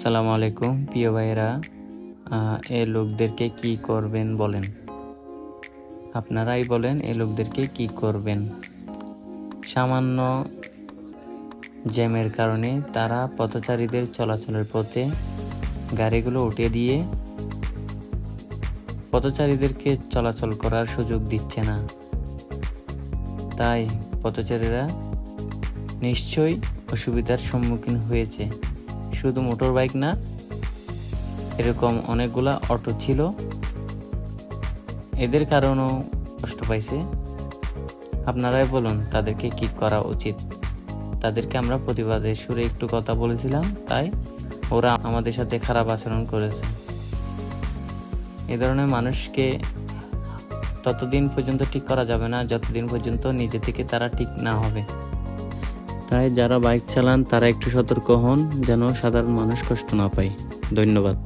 সালাম আলাইকুম, প্রিয় ভাইয়েরা। এ লোকদেরকে কি করবেন বলেন? আপনারাই বলেন, এ লোকদেরকে কি করবেন? সামান্য জ্যামের কারণে তারা পথচারীদের চলাচলের পথে গাড়িগুলো উঠে দিয়ে পথচারীদেরকে চলাচল করার সুযোগ দিচ্ছে না। তাই পথচারীরা নিশ্চয়ই অসুবিধার সম্মুখীন হয়েছে। শুধু মোটর বাইক না, এরকম অনেকগুলা অটো ছিল। এদের কারণেও কষ্ট পাইছে। আপনারাই বলুন, তাদেরকে কি করা উচিত? তাদেরকে আমরা প্রতিবাদের সুরে একটু কথা বলেছিলাম, তাই ওরা আমাদের সাথে খারাপ আচরণ করেছে। এ ধরনের মানুষকে ততদিন পর্যন্ত ঠিক করা যাবে না, যতদিন পর্যন্ত নিজে থেকে তারা ঠিক না হবে। তাই যারা বাইক চালান, তারা একটু সতর্ক হন, যেন সাধারণ মানুষ কষ্ট না পায়। ধন্যবাদ।